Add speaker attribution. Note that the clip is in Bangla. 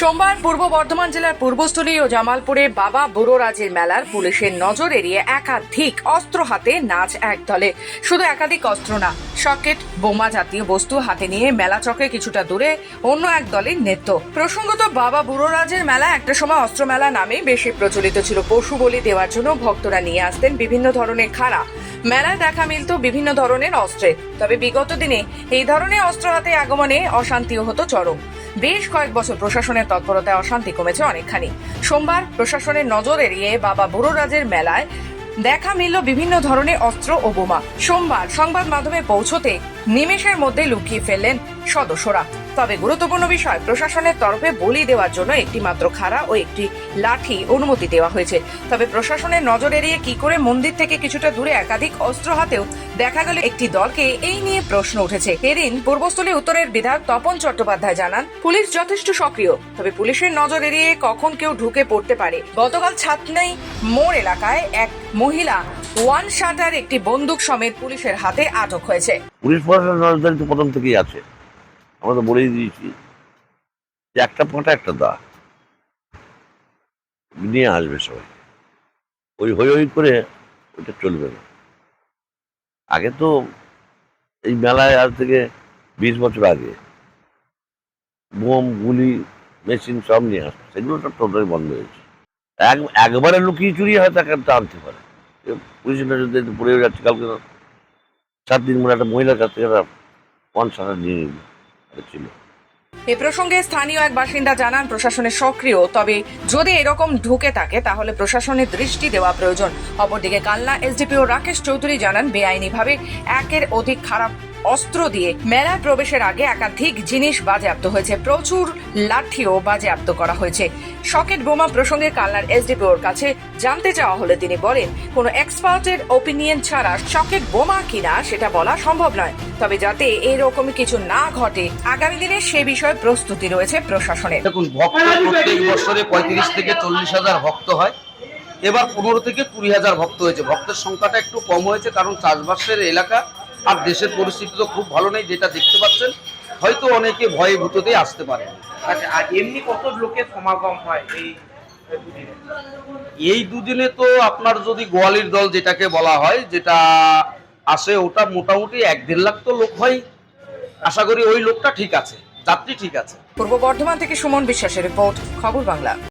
Speaker 1: সোমবার পূর্ব বর্ধমান জেলার পূর্বস্থলী ও জামালপুরে বাবা বুড়োরাজের মেলার পুলিশের নজর এড়িয়ে একাধিক অস্ত্র হাতে নাচ এক দলে। শুধু একাধিক অস্ত্র না, সকেট, বোমা জাতীয় বস্তু হাতে নিয়ে মেলা চকে কিছুটা দূরে অন্য এক দলের নৃত্য। প্রসঙ্গত বাবা বুড়োরাজের মেলা একটা সময় অস্ত্র মেলা নামেই বেশি প্রচলিত ছিল। পশু বলি দেওয়ার জন্য ভক্তরা নিয়ে আসতেন বিভিন্ন ধরনের খাড়া। মেলায় দেখা মিলত বিভিন্ন ধরনের অস্ত্রে। তবে বিগত দিনে এই ধরনের অস্ত্র হাতে আগমনে অশান্তিও হতো চরম। বেশ কয়েক বছর প্রশাসনের তৎপরতায় অশান্তি কমেছে অনেকখানি। সোমবার প্রশাসনের নজর এড়িয়ে বাবা বুড়োরাজের মেলায় দেখা মিলল বিভিন্ন ধরনের অস্ত্র ও বোমা। সোমবার সংবাদ মাধ্যমে পৌঁছতে নিমেষের মধ্যে লুকিয়ে ফেললেন সদস্যরা। তবে গুরুত্বপূর্ণ বিষয়, প্রশাসনের তরফে বলি দেওয়ার জন্য একটি মাত্র খাড়া ও একটি লাঠি অনুমতি দেওয়া হয়েছে। তবে প্রশাসনের নজর এড়িয়ে কি করে মন্দির থেকে কিছুটা দূরে একাধিক অস্ত্র হাতেও দেখা গেল একটি দলকে, এই নিয়ে প্রশ্ন উঠেছে। এদিন পূর্বস্থলী উত্তরের বিধায়ক তপন চট্টোপাধ্যায় জানান, পুলিশ যথেষ্ট সক্রিয়, তবে পুলিশের নজর এড়িয়ে কখন কেউ ঢুকে পড়তে পারে। গতকাল ছাতনাই মোড় এলাকায় এক মহিলা ওয়ান শাটার একটি বন্দুক সমেত পুলিশের হাতে আটক হয়েছে।
Speaker 2: পুলিশ প্রশাসন নজরদারি তো প্রথম থেকেই আছে। আমরা তো বলেই দিয়েছি যে একটা পাঁটা একটা দা। নিয়ে আসবে সবাই। ওই হই হই করে ওইটা চলবে না। আগে তো এই মেলায় আজ থেকে বিশ বছর আগে বোম, গুলি, মেশিন সব নিয়ে আসতো। সেগুলো তো টোটালি বন্ধ হয়েছে এক, একবারে লুকিয়ে চুরি হয়তো একটা আনতে পারে। যদি একটু পড়ে যাচ্ছে কালকে সাত দিন মনে একটা মহিলার কাছ পঞ্চাশ হাজার নিয়ে নিল ছিল।
Speaker 1: এ প্রসঙ্গে স্থানীয় এক বাসিন্দা জানান প্রশাসনের সক্রিয়, তবে যদি এরকম ঢুকে থাকে, তাহলে প্রশাসনের দৃষ্টি দেওয়া প্রয়োজন। অপরদিকে কালনা এসডিপিও রাকেশ চৌধুরী জানান, বেআইনিভাবে একের অধিক খারাপ অস্ত্র দিয়ে মেলায় প্রবেশের আগে একাধিক জিনিস বাজেয়াপ্ত হয়েছে। প্রচুর লাঠিও বাজেয়াপ্ত করা হয়েছে। সকেট বোমা প্রসঙ্গে কালনার এসডিপিওর কাছে জানতে চাওয়া হলে তিনি বলেন কোনো এক্সপার্টের ওপিনিয়ন ছাড়া সকেট বোমা কিনা সেটা বলা সম্ভব নয়। তবে যাতে এরকম কিছু না ঘটে আগামী দিনে সে বিষয়ে প্রস্তুতি রয়েছে প্রশাসনের।
Speaker 3: দেখুন ভক্ত প্রত্যেক বছরে পঁয়ত্রিশ থেকে চল্লিশ হাজার ভক্ত হয়। এবার পনেরো থেকে কুড়ি হাজার ভক্ত হয়েছে। ভক্তের সংখ্যাটা একটু কম হয়েছে কারণ চাষবাসের এলাকা আর দেশের পরিস্থিতি তো খুব ভালো নেই যেটা দেখতে পাচ্ছেন হয়তো অনেকে ভয়ে ভূততেই আসতে পারে
Speaker 4: আচ্ছা আর এমনি কত লোকের সমাগম হয় এই
Speaker 3: এই দুদিনে তো আপনার যদি গোয়ালির দল যেটাকে বলা হয় যেটা আসে ওটা মোটামুটি এক দেড় লাখ তো লোক হয়। আশা করি ওই লোকটা ঠিক আছে যাত্রী ঠিক আছে।
Speaker 1: পূর্ব বর্ধমান থেকে সুমন বিশ্বাসের রিপোর্ট খবর বাংলা।